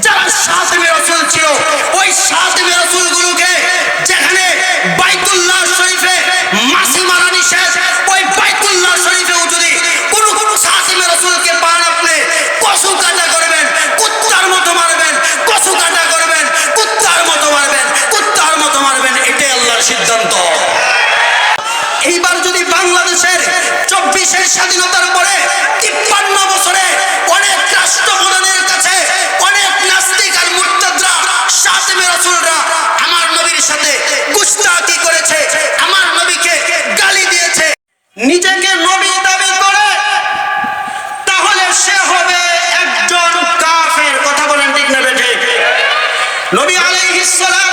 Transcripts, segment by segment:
যারা সাতমে রসুল ছিল, ওই সাতমে রসুলগুলোকে যেখানে বাইতুল্লাহ কসু কাটা করবেন, কুত্তার মতো মারবেন কসু কাটা করবেন, কুত্তার মতো মারবেন, কুত্তার মতো মারবেন, এটাই আল্লাহর সিদ্ধান্ত। এইবার যদি বাংলাদেশের চব্বিশের স্বাধীনতার নিজেকে নবী দাবি করে, তাহলে সে হবে একজন কাফের। কথা বলেন ঠিক নেবে বেঠে নবী আলাইহিস সালাম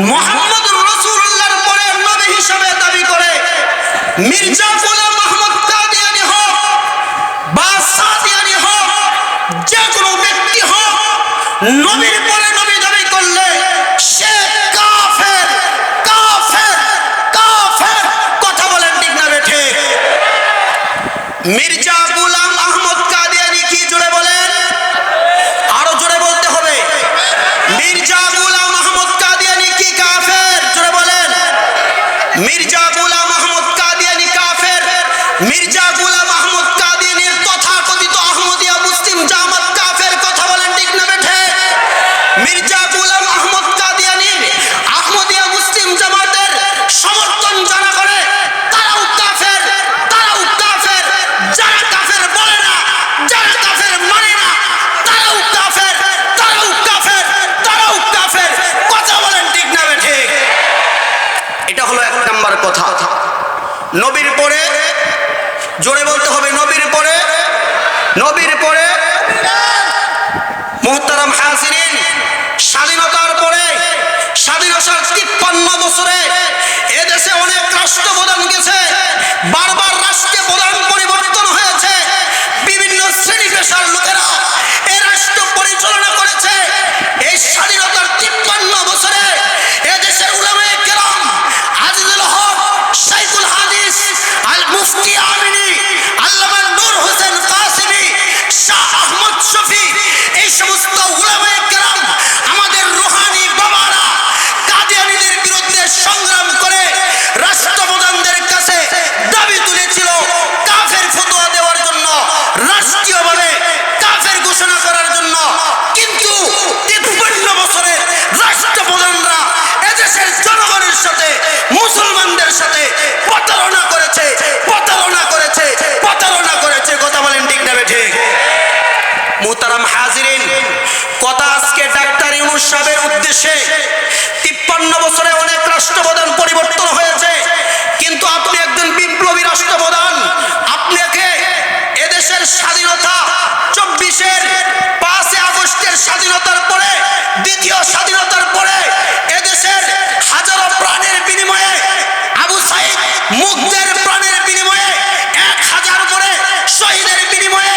মোহাম্মদ রসুল্লাহর পরে নবী হিসাবে দাবি করে, মির্জা গোলাম মাহমুদ কাদিয়ানি হোক বা সাদিয়ানি হোক, যে কোনো ব্যক্তি হোক, নবীর পরে নবী দাবি করলে সে কাফের কাফের কাফের, কথা বলেন ঠিক না বেঠে মির্জা মির্জা গোলাম আহমদ কাদিয়ানি কাফের মির্জা নবীর পরে মোহতারাম হাসিন স্বাধীনতার পরে স্বাধীনতার তিপ্পান্ন বছরে এদেশে অনেক রাষ্ট্রপ্রধান গেছে। উদ্দেশ্যে তিপ্পান্ন বছরে অনেক রাষ্ট্রপ্রধান পরিবর্তন হয়েছে। কিন্তু আপনি একজন বিপ্লবী রাষ্ট্রপ্রধান। আপনাকে এদেশের স্বাধীনতা চব্বিশের পাঁচে আগস্টের স্বাধীনতার পরে, দ্বিতীয় স্বাধীনতার পরে এদেশের হাজারো প্রাণের বিনিময়ে, আবু সাইদ মুগ্ধের প্রাণের বিনিময়ে, এক হাজার করে শহীদের বিনিময়ে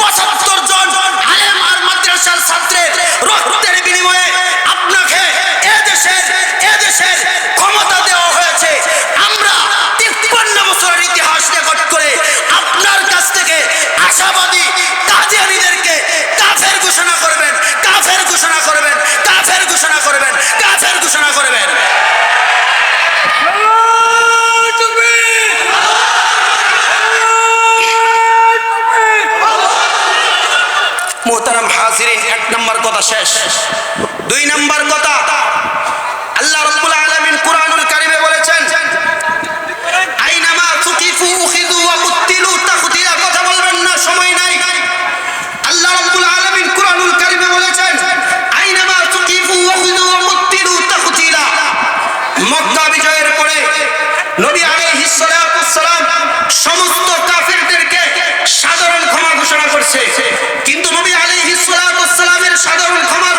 পঁচাত্তর জন আলেম আর মাদ্রাসার ছাত্রের রক্তের এদেশের ক্ষমতা দেওয়া হয়েছে। আমরা তিপ্পান্ন বছরের ইতিহাস রেকর্ড করে আপনার কাছ থেকে আশাবাদী কাদিয়ানীদেরকে কাফের ঘোষণা করবেন, কাফের ঘোষণা করবেন, কাফের ঘোষণা করবেন, কাফের ঘোষণা করবেন। মোহতারাম হাজিরিন, এক নম্বর কথা শেষ। দুই নম্বর কথা আল্লাহ রাব্বুল আলামিন কুরআনুল কারীমে বলেছেন আইনামা তুকিফু উখিযু ওয়া কুতিলু তাকতিলা কথা বলবেন না সময় নাই আল্লাহ রাব্বুল আলামিন কুরআনুল কারীমে বলেছেন আইনামা তুকিফু উখিযু ওয়া কুতিলু তাকতিলা মক্কা বিজয়ের পরে নবী আলাইহিস সালাতু ওয়াস সালাম সমস্ত কাফিরদেরকে সাধারণ ক্ষমা ঘোষণা কিন্তু নবী আলী সালাতু সাধারণ ক্ষমার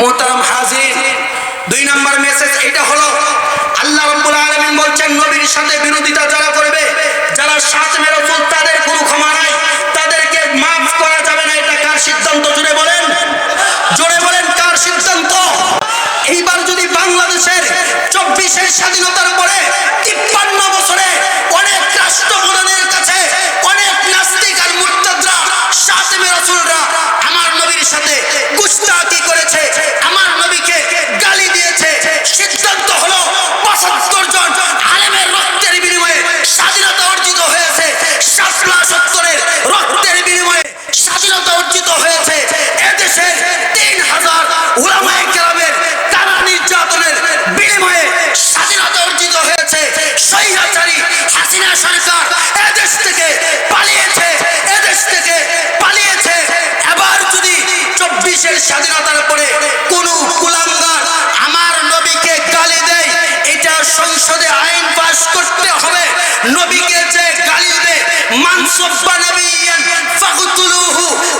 মোহতারাম হাজির। দুই নম্বর মেসেজ এটা হলো, আল্লাহ রব্বুল আলামিন বলছেন, নবীর সাথে বিরোধিতা যারা করবে, যারা সাত মেরসুল তাদের কোনো ক্ষমা নাই। তাদেরকে মাফ করা যাবে না, এটা কার সিদ্ধান্ত? জুড়ে বলেন। জোরে বলেন, কার সিদ্ধান্ত? এইবার যদি বাংলাদেশের চব্বিশের স্বাধীনতার পরে তিপ্পান্ন বছরে অনেক রাষ্ট্রপ্রধানের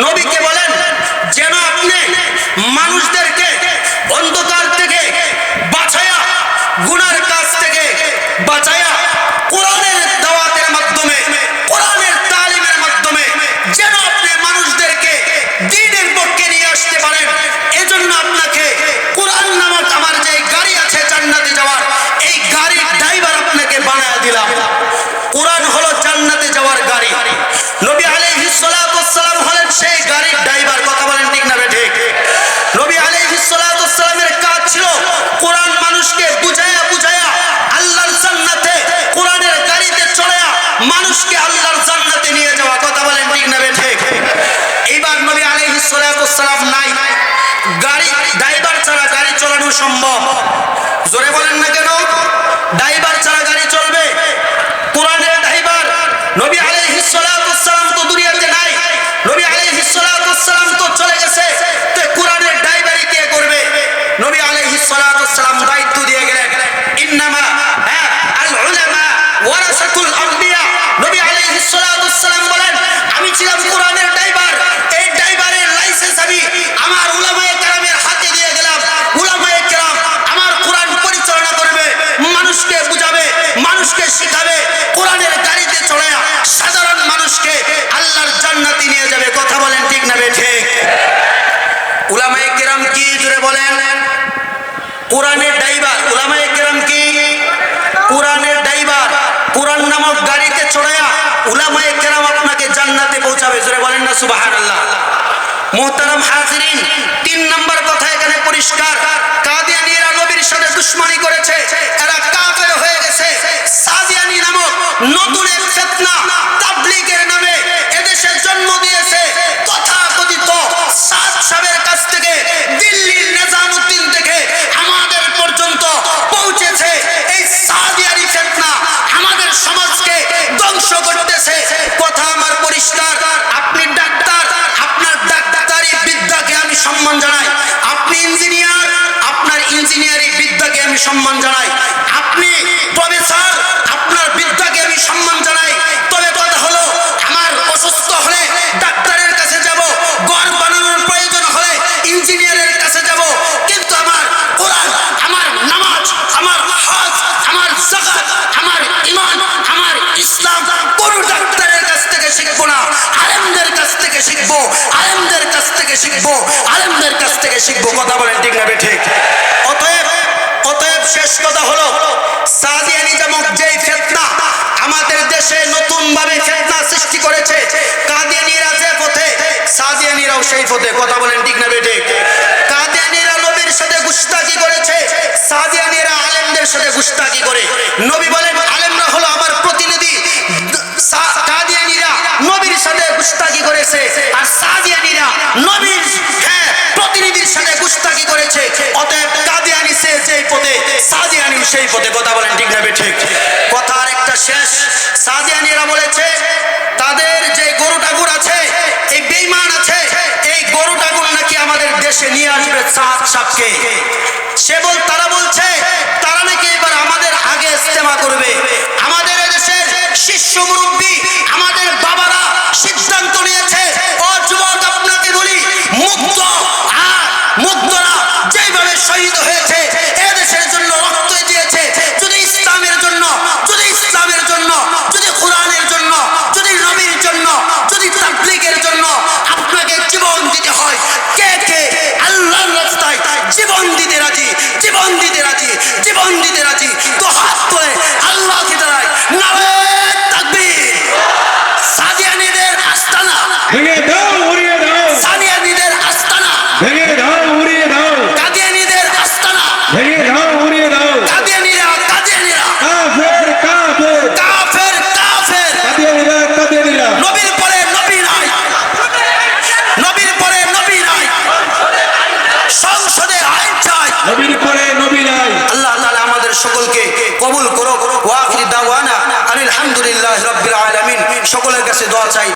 নবীকে জোরে বলেন না কেন? ড্রাইভার ছাড়া গাড়ি চলবে। কোরআনের ড্রাইভার নবী আলাইহিস সালাতু ওয়াসসালাম তো দুনিয়াতে নাই। নবী আলাইহিস সালাতু ওয়াসসালাম তো চলে গেছে। তো কোরআনের ড্রাইভারি কে করবে? নবী আলাইহিস সালাতু ওয়াসসালাম দায়িত্ব দিয়ে গেলেন। ইন্নামা হ্যাঁ, আল উলামা ওয়ারাসাতুল আম্বিয়া নবী আলাইহিস সালাতু ওয়াসসালাম বলেন আমি ছিলাম কোরআনের ড্রাইভার। এই ড্রাইভারের লাইসেন্স আমি আমার উলামায়ে বলেন ঠিক উলামায়ে কেরাম কি জুড়ে বলেন? কোরআনের ড্রাইভার উলামায়ে কেরাম কি? কোরআনের ড্রাইভার, কোরআন নামক গাড়িতে চড়ায়া উলামায়ে কেরাম আপনাকে জান্নাতে পৌঁছাবে, জোরে বলেন না সুবহানাল্লাহ। মোহতারাম হাজিরিন, তিন নম্বর কথা এখানে পরিষ্কার। কাদিয়ানিরা নবীর সাথে দুশ্মনী করেছে, এরা কাফের হয়ে গেছে। সাদিয়ানি নামক নতুন এক ফিতনা তাবলীগের নামে এদেশে জন্ম দিয়েছে। তথাকথিত সম্মান জানাই। আপনি প্রফেসর আপনার বিদ্যাকে আমি সম্মান জানাই। তবে কথা হলো, আমার অসুস্থ হলে ডাক্তারের কাছে যাব, ঘর বানানোর প্রয়োজন হলে ইঞ্জিনিয়ারের কাছে যাব। কিন্তু আমার কোরআন, আমার নামাজ, আমার হজ, আমার জাকাত আমার ঈমান, আমার ইসলাম কোন ডাক্তারের কাছ থেকে শিখব না, আলেমদের কাছ থেকে শিখব, আলেমদের কাছ থেকে শিখব, আলেমদের কাছ থেকে শিখব। কথা বলেন ঠিক না ঠিক? অতএব শেষ কথা হলো সাদিয়ানি নামক যেই ফেতনা আমাদের দেশে নতুন ভাবে ফেতনা সৃষ্টি করেছে কাদিয়ানিরা যে পথে সাদিয়ানিরাও সেই পথে, কথা বলেন ঠিক না বেটে কাদিয়ানিরা নবীর সাথে গুস্তাকি করেছে সাদিয়ানিরা আলেমদের সাথে গুস্তাকি করে। নবী বলেন, আলেমরা হলো আমার প্রতিনিধি। সাপকে। সে বল তারা বলছে, তারা নাকি এবার আমাদের আগে ইস্তেমা করবে। আমাদের দেশের শিষ্য মুরব্বী, আমাদের বাবারা সিদ্ধান্ত নিয়েছে। মুগ্ধ আর মুক্তরা যেভাবে শহীদ হয়েছে আস্তানা দাও উড়িয়ে দাও কাদিয়ানীরা কাদিয়ানীরা কাফের কাফের কাফের কাফের কাদিয়ানিরা কাদিয়ানিরা নবীর পরে নবী নাই। নবীর পরে নবী নাই। সংসদে আইন চাই। নবীর পরে নবী নাই। আল্লাহ তাআলা আমাদের সকলকে কবুল করো ওয়াকির দাওয়ানা আনিল হামদুলিল্লাহ রাব্বিল আলামিন। সকলের কাছে দোয়া চাই।